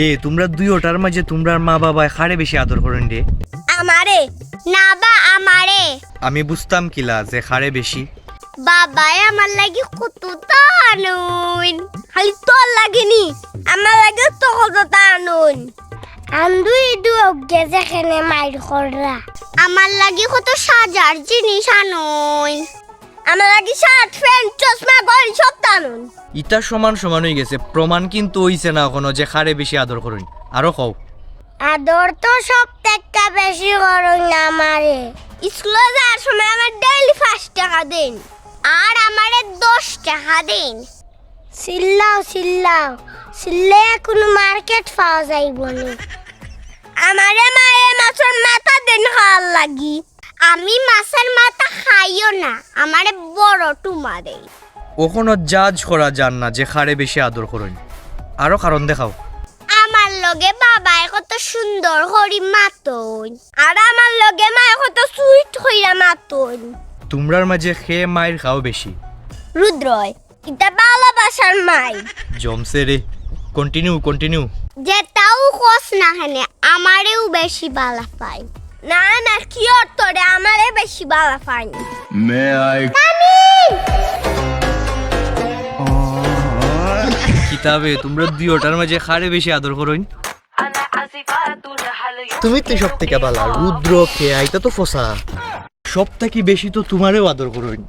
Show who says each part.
Speaker 1: এ তোমরা দুই ওটার মাঝে তোমরা মা বাবা খাড়ে বেশি আদর করেন রে?
Speaker 2: আমারে? না বা আমারে।
Speaker 1: আমি বুঝতাম কিলা যে খাড়ে বেশি।
Speaker 2: বাবাই আমার লাগি কত টানুন। খালি তোর লাগেনি আমার লাগে তো কত টানুন আন্দু ইদু অজ্ঞে যেখানে মাইর কররা আমার লাগি কত সাজার জিনিস আনুন আমার লাগি শার্ট প্যান্ট টানুন
Speaker 1: ইটা সমান সমান হয়ে গেছে। প্রমাণ কিন্তু হইছে না এখনও যে খাড়ে বেশি আদর করেন। আরও কও।
Speaker 2: আদর তো সব টাকা বেশি করুন আমারে। স্কুলে যাওয়ার সময় আমার ডেইলি পাঁচ টাকা দিন আর আমারে দশ টাকা দিন। চিল্লাও চিল্লাও চিল্লে কোনো মার্কেট পাওয়া যাইব না। আমারে মায়ে মাছের মাথা দিন খাওয়ার লাগি। আমি মাছের মাথা খাইও না আমারে বড় টুমা দেই।
Speaker 1: ওখানো জাজ করা যান না যে খাড়ে বেশি আদর করেন। আরও কারণ দেখাও।
Speaker 2: আমার লগে বাবাই কত সুন্দর হরি মাতন। আর আমার লগে মায় কত সুইট হইরা মাতন।
Speaker 1: তোমরার মাঝে খেয়ে মায়ের খাও বেশি?
Speaker 2: রুদ্রয় এটা ভালোবাসার মাই।
Speaker 1: জমছে রে। কন্টিনিউ কন্টিনিউ
Speaker 2: যে তাও কস না হানে আমারেও বেশি বালা পাই না না কি অর্থ রে আমারে বেশি বালা পাই
Speaker 3: May I
Speaker 1: তবে তোমরা দুইটার মাঝে খারে বেশি আদর
Speaker 4: করইন
Speaker 1: তুমি তো সব থেকে বালা রুদ্র কে আইতা তো ফসা। সব থেকে বেশি তো তোমারও আদর করইন